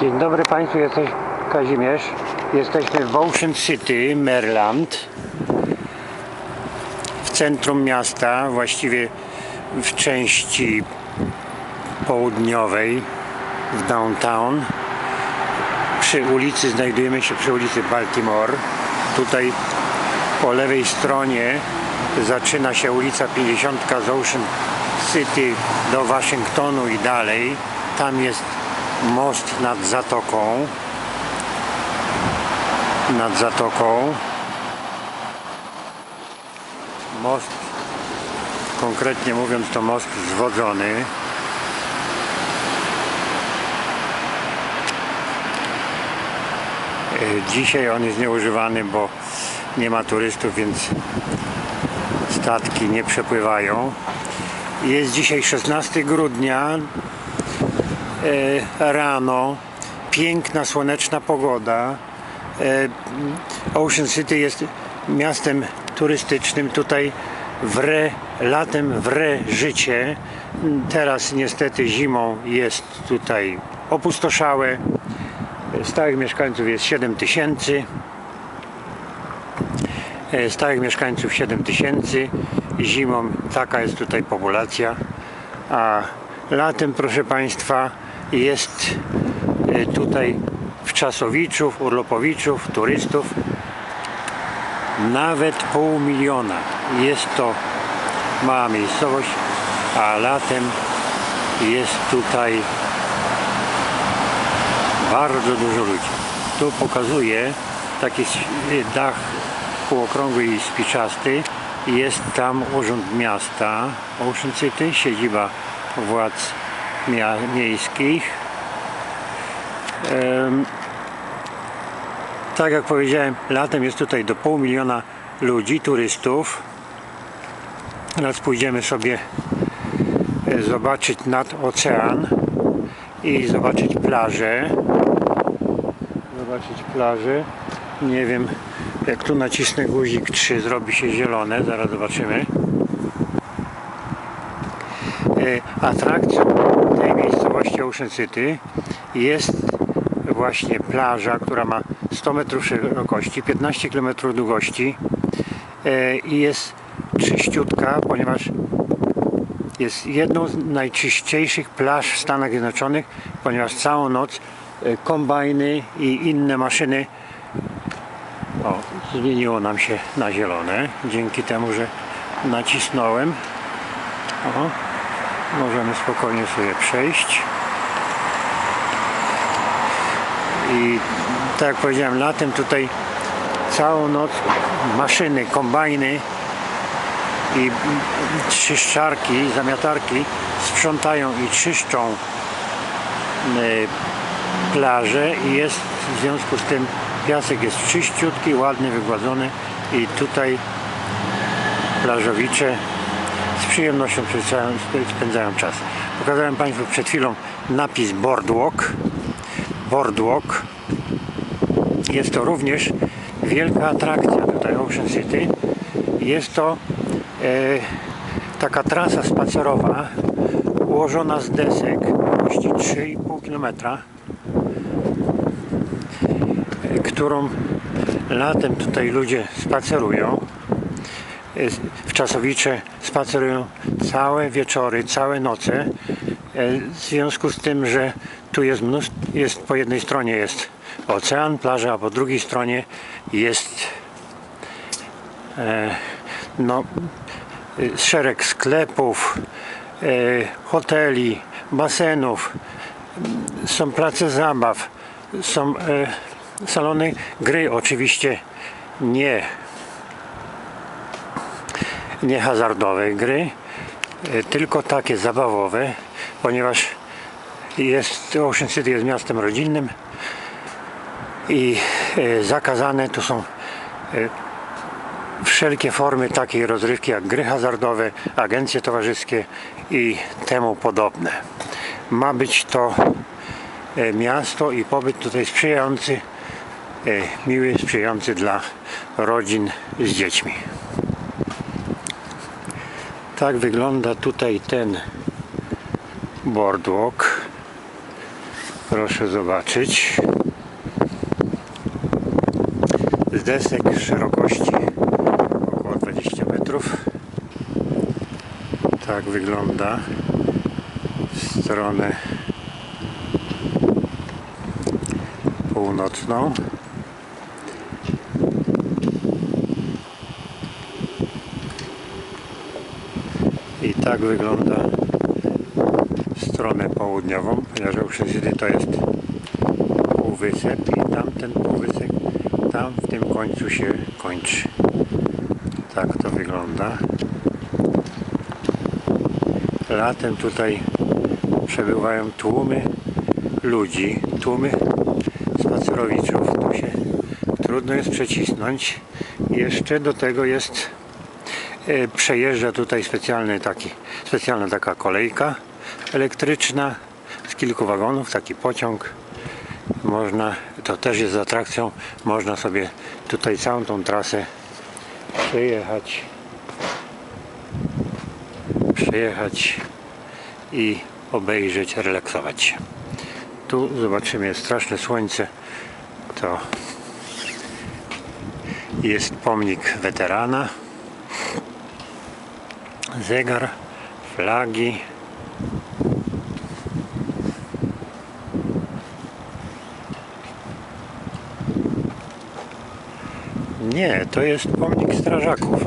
Dzień dobry Państwu, jesteś Kazimierz. Jesteśmy w Ocean City, Maryland. W centrum miasta, właściwie w części południowej, w downtown. Przy ulicy, znajdujemy się przy ulicy Baltimore. Tutaj po lewej stronie zaczyna się ulica 50 z Ocean City do Waszyngtonu i dalej. Tam jest most nad zatoką. Nad zatoką. Most, konkretnie mówiąc, to most zwodzony. E, Dzisiaj on jest nieużywany, bo nie ma turystów, więc statki nie przepływają. Jest dzisiaj 16 grudnia rano, piękna słoneczna pogoda. E, Ocean City jest miastem turystycznym. Tutaj wre, latem wre życie. Teraz niestety zimą jest tutaj opustoszałe. Stałych mieszkańców jest 7 tysięcy. E, Stałych mieszkańców 7 tysięcy. Zimą taka jest tutaj populacja. A latem, proszę Państwa, jest e, tutaj wczasowiczów, urlopowiczów, turystów nawet pół miliona. Jest to mała miejscowość, a latem jest tutaj bardzo dużo ludzi. Tu pokazuje taki s- dach półokrągły i spiczasty. Jest tam urząd miasta Ocean City, siedziba władz miejskich. Tak jak powiedziałem, latem jest tutaj do pół miliona ludzi, turystów. Teraz pójdziemy sobie e, zobaczyć nad ocean i zobaczyć plażę. Zobaczyć plażę. Nie wiem, jak tu nacisnę guzik 3 zrobi się zielone, zaraz zobaczymy. E, Atrakcją tej miejscowości Ocean City jest właśnie plaża, która ma 100 metrów szerokości, 15 km długości e, i jest czyściutka, ponieważ jest jedną z najczyściejszych plaż w Stanach Zjednoczonych, ponieważ całą noc e, kombajny i inne maszyny o, zmieniło nam się na zielone dzięki temu, że nacisnąłem. O, możemy spokojnie sobie przejść. I tak jak powiedziałem latem tutaj całą noc maszyny, kombajny i czyszczarki, zamiatarki sprzątają i czyszczą y, plażę i jest w związku z tym piasek jest czyściutki, ładny, wygładzony i tutaj plażowicze z przyjemnością spędzają, czas. Pokazałem Państwu przed chwilą napis Boardwalk. Boardwalk. Jest to również wielka atrakcja tutaj Ocean City. Jest to e, taka trasa spacerowa ułożona z desek długości 3,5 km, którą latem tutaj ludzie spacerują. E, Wczasowicze spacerują całe wieczory, całe noce. E, W związku z tym, że tu jest mnóstwo, jest po jednej stronie jest ocean, plaża, a po drugiej stronie jest e, no, y, szereg sklepów, e, hoteli, basenów, są place zabaw, są e, salony gry, oczywiście nie nie hazardowe gry, e, tylko takie zabawowe, ponieważ jest, Ocean City jest miastem rodzinnym i e, zakazane tu są e, wszelkie formy takiej rozrywki jak gry hazardowe, agencje towarzyskie i temu podobne. Ma być to miasto i pobyt tutaj sprzyjający, miły, sprzyjający dla rodzin z dziećmi. Tak wygląda tutaj ten boardwalk. Proszę zobaczyć. Z desek szerokości około 20 metrów. Tak wygląda w stronę północną. Tak wygląda stronę południową, ponieważ City to jest półwysep i tamten półwysep tam w tym końcu się kończy. Tak to wygląda. Latem tutaj przebywają tłumy ludzi, tłumy spacerowiczów. Tu się trudno jest przecisnąć. Jeszcze do tego jest przejeżdża tutaj specjalny taki, specjalna taka kolejka elektryczna z kilku wagonów, taki pociąg. Można, to też jest atrakcją, można sobie tutaj całą tą trasę przejechać przejechać i obejrzeć, relaksować się. Tu zobaczymy jest straszne słońce. To jest pomnik weterana. Zegar, flagi. Nie, to jest pomnik strażaków.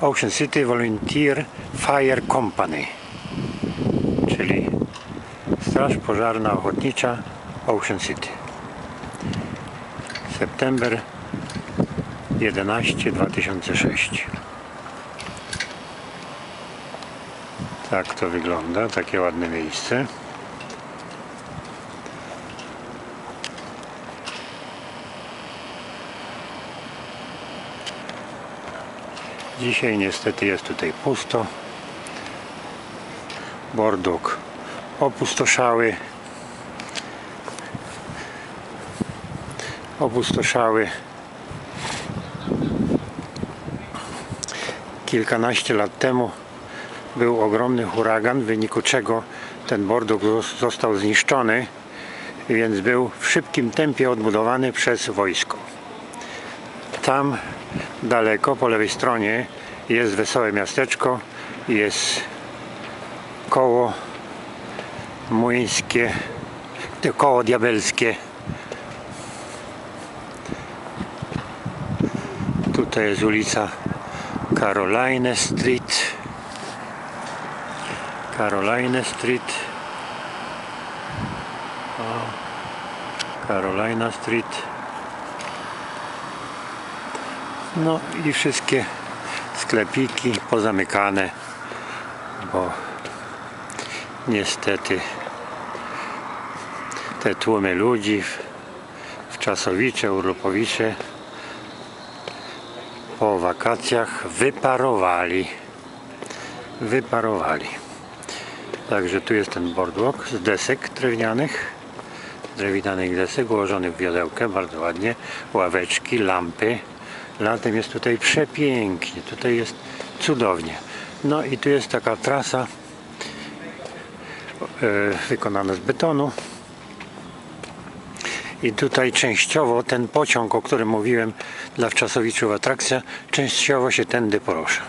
Ocean City Volunteer Fire Company, czyli Straż Pożarna Ochotnicza Ocean City. September 11 2006. Tak to wygląda, takie ładne miejsce. Dzisiaj niestety jest tutaj pusto. Borduk opustoszały. Opustoszały. Kilkanaście lat temu był ogromny huragan, w wyniku czego ten borduk zos- został zniszczony, więc był w szybkim tempie odbudowany przez wojsko. Tam daleko po lewej stronie jest wesołe miasteczko, jest koło młyńskie, koło diabelskie. Tutaj jest ulica Caroline Street. Caroline Street. O, Carolina Street. No i wszystkie sklepiki pozamykane, bo niestety te tłumy ludzi w, w Czasowicze, Urupowicze po wakacjach wyparowali. Wyparowali. Także tu jest ten boardwalk z desek drewnianych, drewnianych desek ułożonych w wiodełkę, bardzo ładnie, ławeczki, lampy. Latem jest tutaj przepięknie, tutaj jest cudownie. No i tu jest taka trasa e, wykonana z betonu. I tutaj częściowo ten pociąg, o którym mówiłem dla Wczasowiczów atrakcja, częściowo się tędy porusza.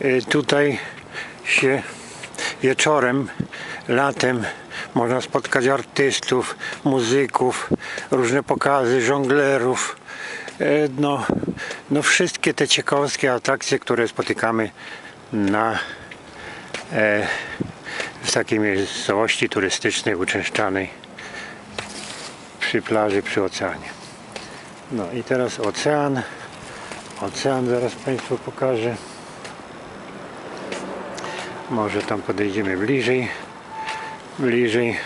E, Tutaj się wieczorem, latem można spotkać artystów, muzyków, różne pokazy, żonglerów. E, No, no wszystkie te ciekawskie atrakcje, które spotykamy na e, w takiej miejscowości turystycznej, uczęszczanej przy plaży, przy oceanie. No i teraz ocean. Ocean zaraz Państwu pokażę. Może tam podejdziemy bliżej. Bliżej.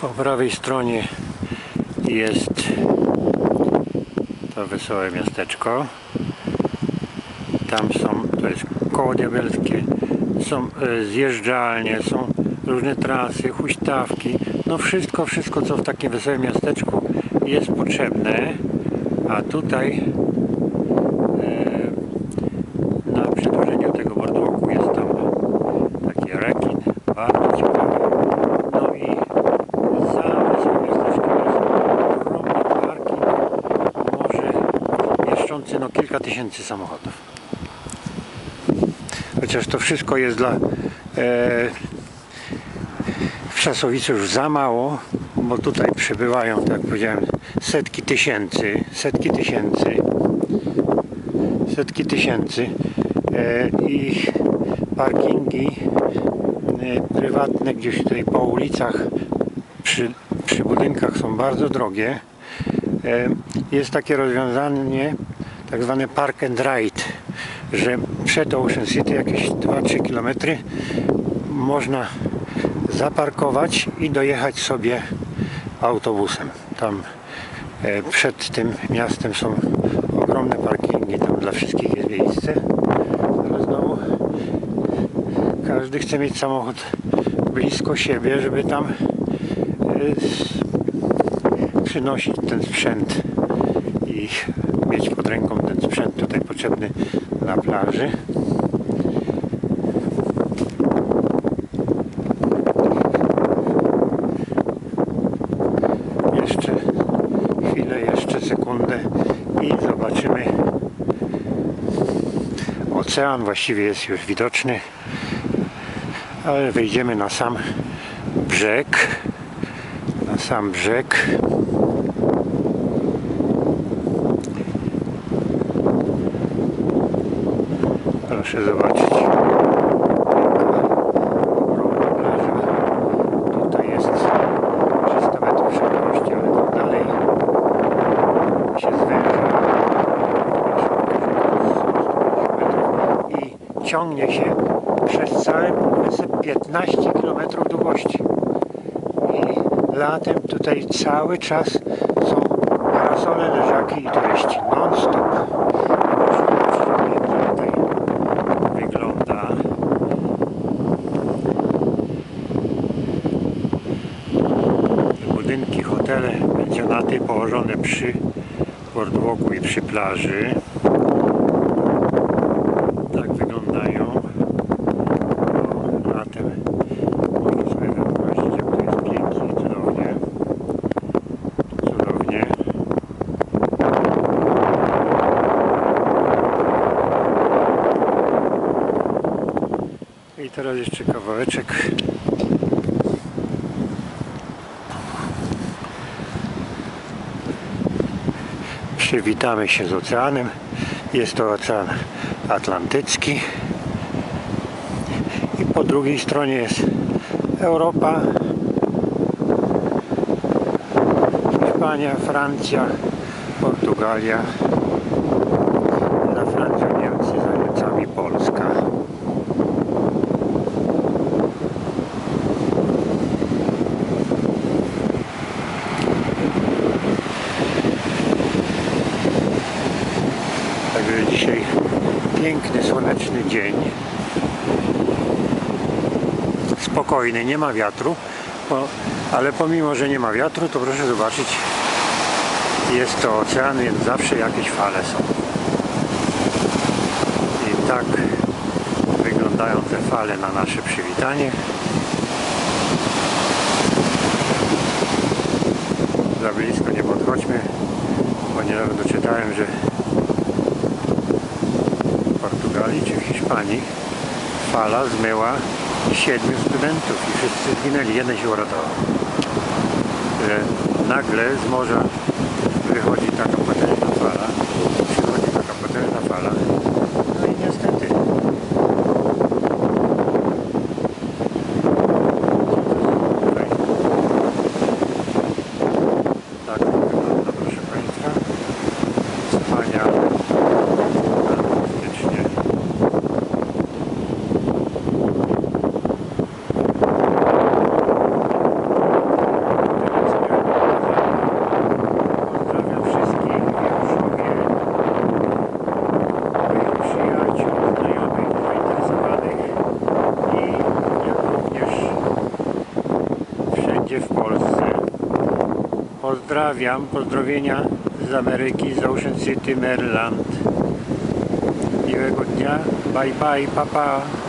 Po prawej stronie jest to wesołe miasteczko. Tam są, to jest koło diabelskie, są e, zjeżdżalnie, są różne trasy, huśtawki. No wszystko, wszystko co w takim wesołym miasteczku jest potrzebne. A tutaj e, na przedłużeniu tego boardwalku jest tam taki rekin, bardzo ciekawy. No i za wesołym miasteczkiem jest ogromny parking, może mieszczący no kilka tysięcy samochodów. Chociaż to wszystko jest dla e, w Czasowicu już za mało, bo tutaj przybywają, tak jak powiedziałem, setki tysięcy, setki tysięcy, setki tysięcy e, i parkingi e, prywatne gdzieś tutaj po ulicach, przy, przy budynkach są bardzo drogie. E, jest takie rozwiązanie, tak zwane park and ride, że przed Ocean City jakieś 2-3 km można zaparkować i dojechać sobie autobusem. Tam e, przed tym miastem są ogromne parkingi, tam dla wszystkich jest miejsce. Ale znowu każdy chce mieć samochód blisko siebie, żeby tam e, przynosić ten sprzęt i mieć pod ręką ten sprzęt tutaj potrzebny na plaży. Jeszcze chwilę, jeszcze sekundę i zobaczymy. Ocean właściwie jest już widoczny, ale wejdziemy na sam brzeg. Na sam brzeg. Proszę zobaczyć. Ogromna plaża. Tutaj jest 300 metrów szerokości, ale tam dalej się zwęża. I ciągnie się przez całe półwysep 15 km długości. I latem tutaj cały czas są parasole, leżaki i turyści non stop. Tutaj wygląda. Budynki, hotele, pensjonaty położone przy boardwalku i przy plaży. Tak wyglądają. No, latem można sobie wyobrazić, jak to jest pięknie i cudownie. Cudownie. I teraz jeszcze kawałeczek. Przywitamy się z oceanem. Jest to ocean Atlantycki. I po drugiej stronie jest Europa, Hiszpania, Francja, Portugalia. Za Francją Niemcy, za Niemcami Polska. Także dzisiaj piękny, słoneczny dzień. Spokojny, nie ma wiatru, bo, ale pomimo, że nie ma wiatru, to proszę zobaczyć, jest to ocean, więc zawsze jakieś fale są. I tak wyglądają te fale na nasze przywitanie. Za blisko nie podchodźmy, bo niedawno doczytałem, że w Hiszpanii fala zmyła siedmiu studentów i wszyscy zginęli, jeden się uratował. Nagle z morza wychodzi taka potężna fala, przychodzi taka potężna fala, no i niestety tutaj tak wygląda proszę Państwa wspaniale fantastycznie Pozdrawiam wszystkich Pozdrawiam, pozdrowienia z Ameryki, z Ocean City, Maryland. Miłego dnia, bye bye, papa. Pa.